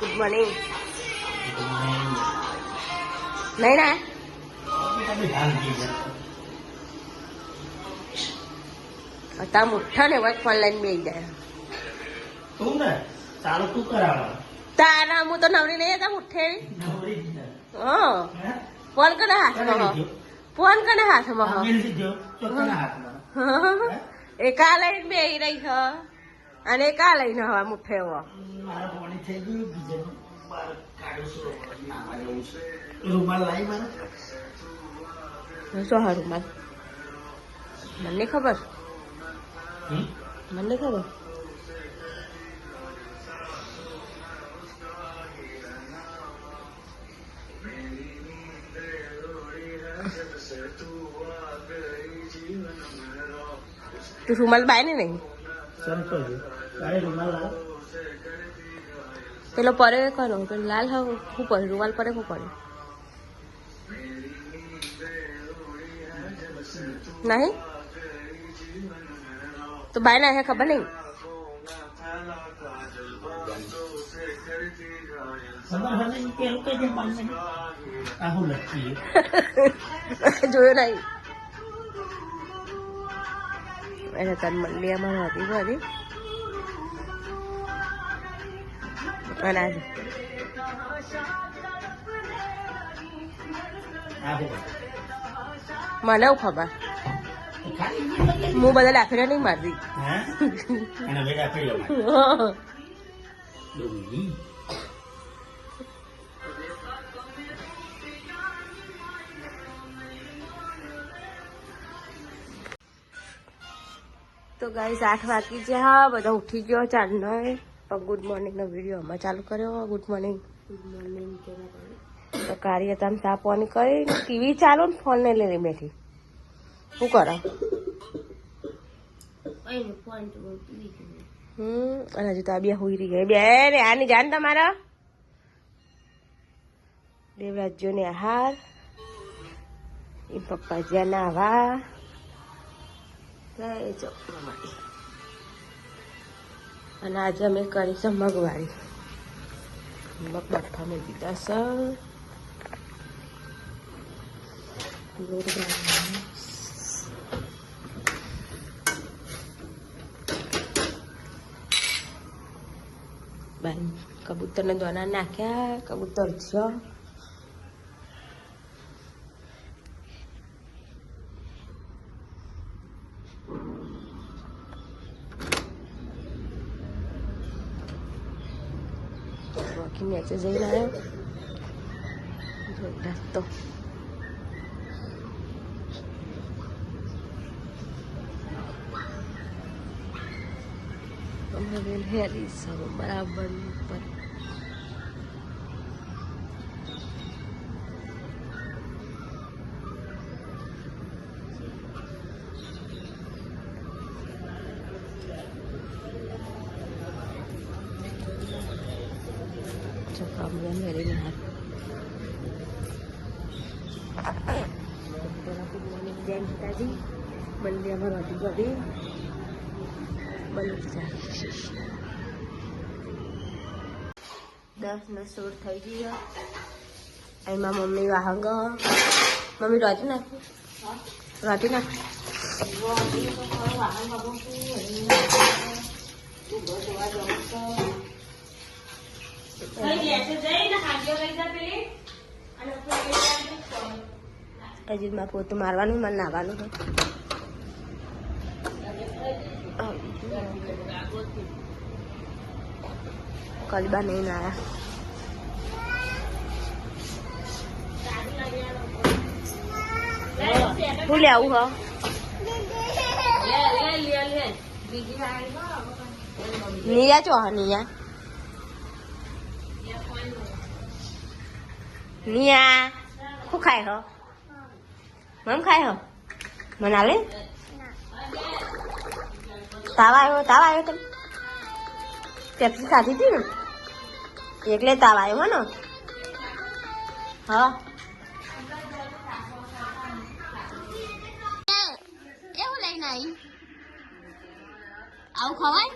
Good morning નહીં ના અત્યારે મુઠ્ઠા ને વાત ફોન લઈને બેસી જાય તું ને ચાલુ તું કરાવવા તારા હું તો નવરી નહીં હતા મુઠ્ઠે નવરી જ ને. હા હે? ફોન કને કોને હાથમાં હો? લીધો? ફોન કને હાથમાં હો? મેં લીધો. તો કોના હાથમાં? એકા લઈને બેસી રહી છે અને એકા લઈને હવા મુઠ્ઠે હો મારા પાણી થઈ ગયું બીજાનું બહાર કાઢું છું. નાહવા જવું છે. રૂમાલ લાવી મારે શું હારું માર મને નહીં ખબર હમ? મને નહીં ખબર તું રૂમાલ બાય ને નહીં પેલો પરે કરો પેલો લાલ હવે શું પડે રૂમાલ પરે શું પડે? નહીં? તો બાય ના હે ખબર નહીં? જોયો નહીં. એને તન મંડિયામાં હતી બધી અને આજે મને એવું ખબર. હું બધા લાકડા નહીં મારતી તો ગાઈસ આઠ વાગી છે હા બધા ઉઠી ગયો ચાંદનો પણ ગુડ મોર્નિંગનો વીડિયો અમે ચાલુ કર્યો. ગુડ મોર્નિંગ ગુડ મોર્નિંગ તો કાર્ય તમે તાપવાની કરી ટીવી ચાલુ ને ફોન ને લઈને બેઠી. શું કરો? હમ અને હજુ તો આ બે હોઈ રહી ગઈ બે રે આની જાન તમારા? દેવરાજ્યો ને આહાર. એ પપ્પા જ્યાં નાવા જય ચોકડી અને આજે અમે કરીશું મગવાળી મગ બઠ્ઠા મેં દીધા સર લોટ બાંધવાનો. બાઈ કબૂતરને દોના નાખ્યા કબૂતર છે બાકી મેચે જઈને આવ્યો જોરદાર તો અમે બેન હેરી સૌ બરાબર ઉપર Cakapnya dari mana? Walaupun morning janji tadi, benda yang baru tadi, belum jadi. દસ ને સોળ થઈ ગઈ એમાં મમ્મી વાહંગ મમ્મી રોટી નાખી રોટી નાખી હજી માં પોતું મારવાનું મને નાવાનું છે કલબા નહીં નાયા. ભૂલે આવું હ? નિયા ચો હા નિયા. નિયા શું ખાય હો મમ ખાય હો મના લે તાવ આવ્યો તાવ આવ્યો તમે પેપ્સી ખાધી હતી ને એટલે તાવ આવ્યો ને હા એવું લઈને આવી આવું ખવાય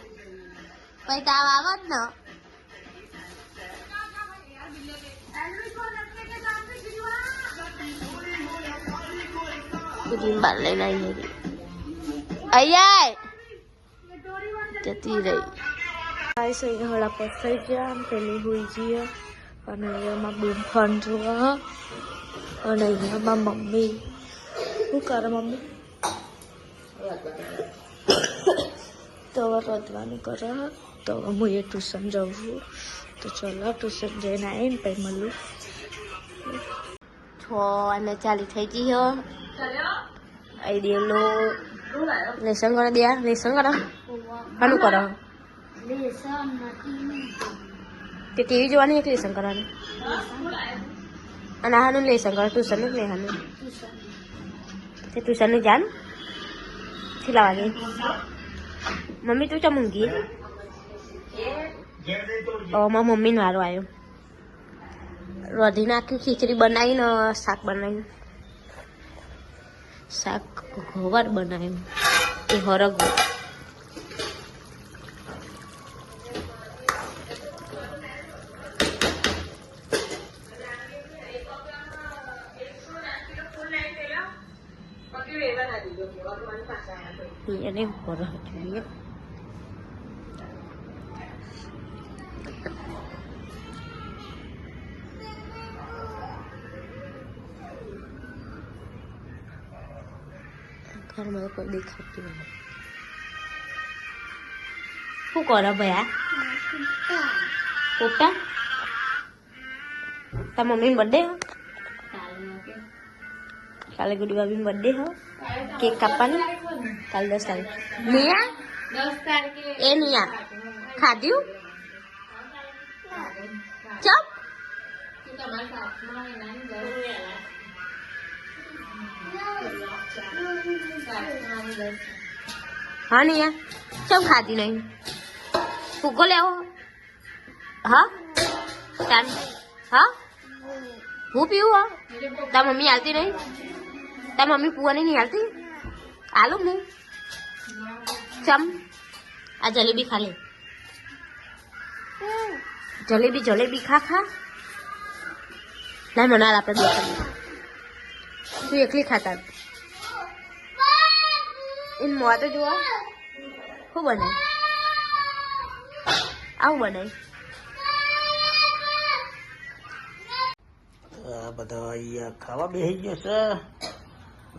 પછી તાવ આવે જ ને જીમ બાર લઈને આવી અહીંયા જતી રહી. ગાઈસ અહીંયા હળા પસાઈ ગયા અને પેલી હોઈ જઈએ અને અહીંયામાં બૂમ ફોન જોવા. અને અહીંયામાં મમ્મી. શું કરે મમ્મી? તો રોધવાનું કરે. તો હું એ ટ્યુશન જાઉં છું તો ચલો ટ્યુશન જઈને આવીને પછી મળું. છ અને ચાલી થઈ ગઈ હો આઈ દેલો લેસન કરો દિયા લેસન કરો શાનું કરો તે ટીવી જોવાની એક લેસન કરવાનું અને હાનું લેસન કરો ટ્યુશન જ હાનું તે ટ્યુશનની જાન કેટલા વાગે મમ્મી તું ચમ ઊંઘી મારા મમ્મીનો વારો આવ્યો રોધી નાખ્યું ખીચડી બનાવીને શાક બનાવ્યું શાક ગોવાર બનાવ્યું. એ હરગ એને ઉપર જોઈએ. ઘરમાં કોઈ દેખાતું નહીં શું કરો ભયા પોપટા તાર મમ્મીનો બર્થડે હો કાલે ગુડી બાબીનો બર્થડે હો કેક કાપવાનું કાલે દસ તારીખ નિયા એ નિયા ખાધ્યું ચપ હા નિયા ચમ ખાધી નહીં? ફૂગો લેવો હા. ચાલ હા? હું પીવું, હા? તાર મમ્મી હાલતી નહીં? તાર મમ્મી પુવાની નહીં હાલતી? આલું નહીં? ચમ? આ જલેબી ખા લે. જલેબી જલેબી ખા ખા. ના, મને આપણે બે તું એકલી ખાતા. એને મોં તો જોવા શું બને? આવું બને? આ બધા અહીંયા ખાવા બેસી ગયો છે.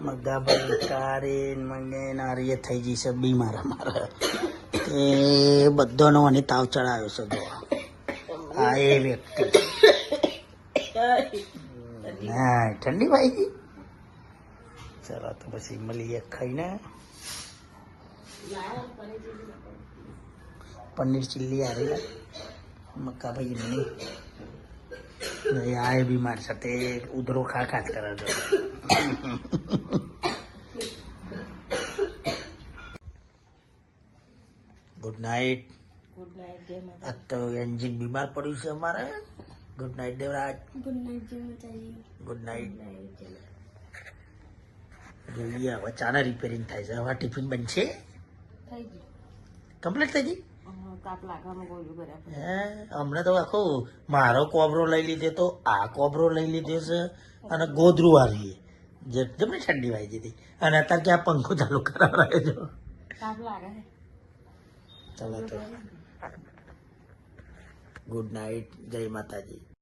મગાભાઈ કારેન મંગેન નારીએ થઈ ગઈ છે બીમાર અમારે. એ બધાનો મને તાવ ચડાવ્યો છે જો આ એ વ્યક્તિ. ના ઠંડી ભાઈ ગઈ. તો પછી મળીએ ખાઈને. પનીર ચીલ્લી આવેલા મક્કા ભાઈ નહીં આ એ બીમાર સાથે ઉધરો ખા ખાત કરે છે. ગુડ નાઇટ ગુડ નાઇટ આજ તો એન્જિન બીમાર પડ્યું છે અમારે. Good night Devraj. Good night good night જોઈએ હવે ચાના રિપેરિંગ થાય છે. હવે ટિફિન બનશે? થઈ કમ્પ્લીટ થઈ ગઈ? હમણાં તો આખો મારો કોબરો લઈ લીધો તો આ કોબરો લઈ લીધો છે અને ગોદરું વાળી જેમ જમણી ઠંડી વાઈ જતી અને અત્યારે કે આ પંખો ચાલુ કરાવડાવે છો? તાપ ચાલો તો. ગુડ નાઇટ જય માતાજી.